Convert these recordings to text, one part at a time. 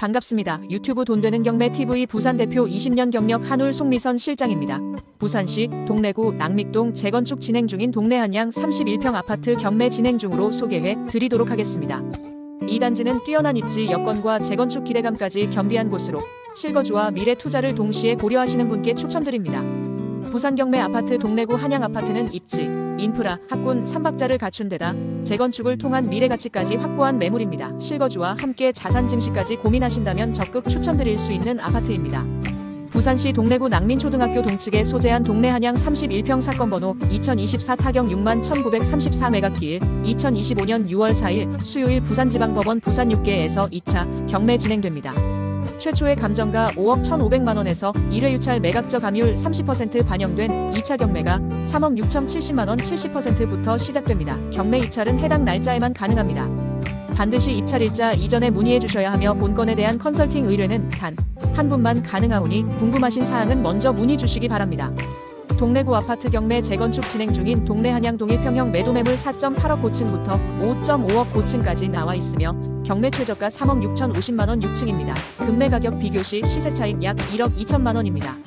반갑습니다. 유튜브 돈 되는 경매 TV 부산 대표 20년 경력 한울 송미선 실장입니다. 부산시 동래구 낙믹동 재건축 진행 중인 동래 한양 31평 아파트 경매 진행 중으로 소개해 드리도록 하겠습니다. 이 단지는 뛰어난 입지 여건과 재건축 기대감까지 겸비한 곳으로 실거주와 미래 투자를 동시에 고려하시는 분께 추천드립니다. 부산 경매 아파트 동래구 한양 아파트는 입지, 인프라, 학군 3박자를 갖춘 데다 재건축을 통한 미래 가치까지 확보한 매물입니다. 실거주와 함께 자산 증시까지 고민하신다면 적극 추천드릴 수 있는 아파트입니다. 부산시 동래구 낙민초등학교 동측에 소재한 동래 한양 31평 사건 번호 2024 타경 6만 1934 매각기일 2025년 6월 4일 수요일 부산지방법원 부산 6개에서 2차 경매 진행됩니다. 최초의 감정가 5억 1,500만 원에서 1회 유찰 매각저 감율 30% 반영된 2차 경매가 3억 6,070만 원 70%부터 시작됩니다. 경매 입찰은 해당 날짜에만 가능합니다. 반드시 입찰일자 이전에 문의해 주셔야 하며 본건에 대한 컨설팅 의뢰는 단 한 분만 가능하오니 궁금하신 사항은 먼저 문의 주시기 바랍니다. 동래구 아파트 경매 재건축 진행 중인 동래 한양 동일평형 매도 매물 4.8억 고층부터 5.5억 고층까지 나와 있으며 경매 최저가 3억 6,050만 원 6층입니다. 금매 가격 비교 시 시세 차익 약 1억 2천만 원입니다.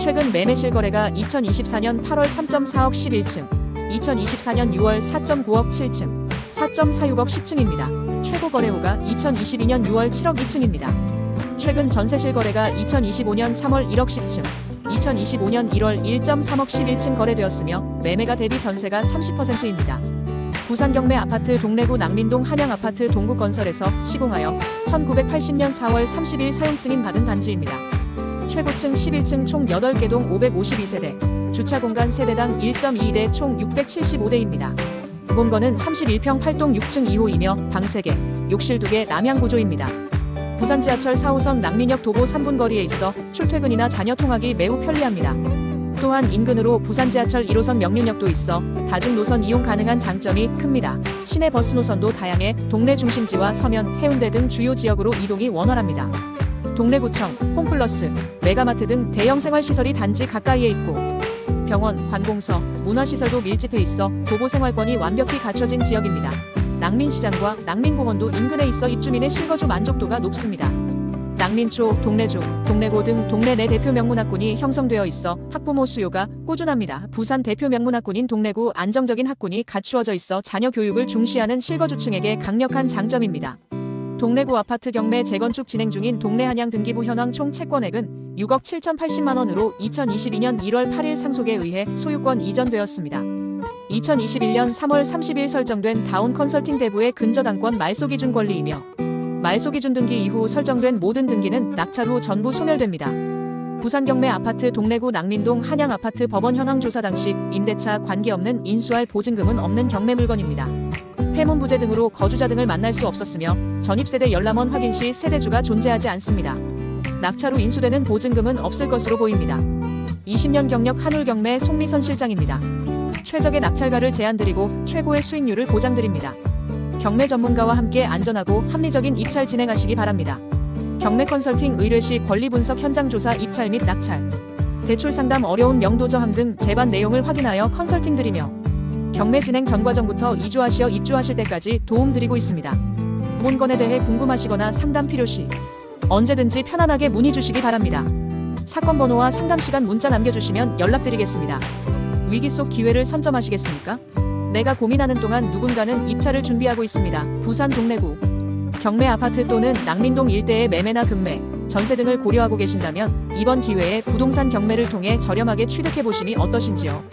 최근 매매 실거래가 2024년 8월 3.4억 11층, 2024년 6월 4.9억 7층, 4.46억 10층입니다. 최고 거래호가 2022년 6월 7억 2층입니다. 최근 전세 실거래가 2025년 3월 1억 10층, 2025년 1월 1.3억 11층 거래되었으며 매매가 대비 전세가 30%입니다. 부산 경매 아파트 동래구 남민동 한양 아파트 동구 건설에서 시공하여 1980년 4월 30일 사용 승인 받은 단지입니다. 최고층 11층 총 8개 동 552세대, 주차 공간 세대당 1.2대 총 675대입니다. 본건은 31평 8동 6층 2호이며 방 3개, 욕실 2개 남양 구조입니다. 부산 지하철 4호선 낙민역 도보 3분 거리에 있어 출퇴근이나 자녀 통학이 매우 편리합니다. 또한 인근으로 부산 지하철 1호선 명륜역도 있어 다중 노선 이용 가능한 장점이 큽니다. 시내 버스 노선도 다양해 동네 중심지와 서면, 해운대 등 주요 지역으로 이동이 원활합니다. 동래구청, 홈플러스, 메가마트 등 대형 생활시설이 단지 가까이에 있고 병원, 관공서, 문화시설도 밀집해 있어 도보 생활권이 완벽히 갖춰진 지역입니다. 낙민시장과 낙민공원도 인근에 있어 입주민의 실거주 만족도가 높습니다. 낙민초, 동래중, 동래고 등 동네 내 대표 명문학군이 형성되어 있어 학부모 수요가 꾸준합니다. 부산 대표 명문학군인 동래구 안정적인 학군이 갖추어져 있어 자녀 교육을 중시하는 실거주층에게 강력한 장점입니다. 동래구 아파트 경매 재건축 진행 중인 동래 한양 등기부 현황 총 채권액은 6억 7,080만 원으로 2022년 1월 8일 상속에 의해 소유권 이전되었습니다. 2021년 3월 30일 설정된 다운 컨설팅 대부의 근저당권 말소 기준 권리이며 말소 기준 등기 이후 설정된 모든 등기는 낙찰 후 전부 소멸됩니다. 부산 경매 아파트 동래구 낙민동 한양 아파트 법원 현황 조사 당시 임대차 관계없는 인수할 보증금은 없는 경매 물건입니다. 폐문 부재 등으로 거주자 등을 만날 수 없었으며 전입세대 열람원 확인 시 세대주가 존재하지 않습니다. 낙찰 후 인수되는 보증금은 없을 것으로 보입니다. 20년 경력 한울 경매 송미선 실장입니다. 최적의 낙찰가를 제안드리고 최고의 수익률을 보장드립니다. 경매 전문가와 함께 안전하고 합리적인 입찰 진행하시기 바랍니다. 경매 컨설팅 의뢰 시 권리 분석 현장 조사 입찰 및 낙찰, 대출 상담 어려운 명도 저항 등 제반 내용을 확인하여 컨설팅 드리며 경매 진행 전 과정부터 이주하시어 입주하실 때까지 도움 드리고 있습니다. 본건에 대해 궁금하시거나 상담 필요 시 언제든지 편안하게 문의 주시기 바랍니다. 사건 번호와 상담 시간 문자 남겨주시면 연락드리겠습니다. 위기 속 기회를 선점하시겠습니까? 내가 고민하는 동안 누군가는 입찰을 준비하고 있습니다. 부산 동래구 경매 아파트 또는 낙민동 일대의 매매나 금매, 전세 등을 고려하고 계신다면 이번 기회에 부동산 경매를 통해 저렴하게 취득해 보심이 어떠신지요?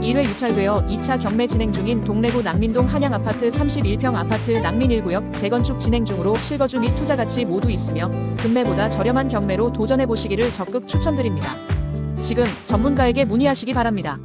1회 유찰되어 2차 경매 진행 중인 동래구 낙민동 한양 아파트 31평 아파트 낙민 1구역 재건축 진행 중으로 실거주 및 투자 가치 모두 있으며 금매보다 저렴한 경매로 도전해 보시기를 적극 추천드립니다. 지금 전문가에게 문의하시기 바랍니다.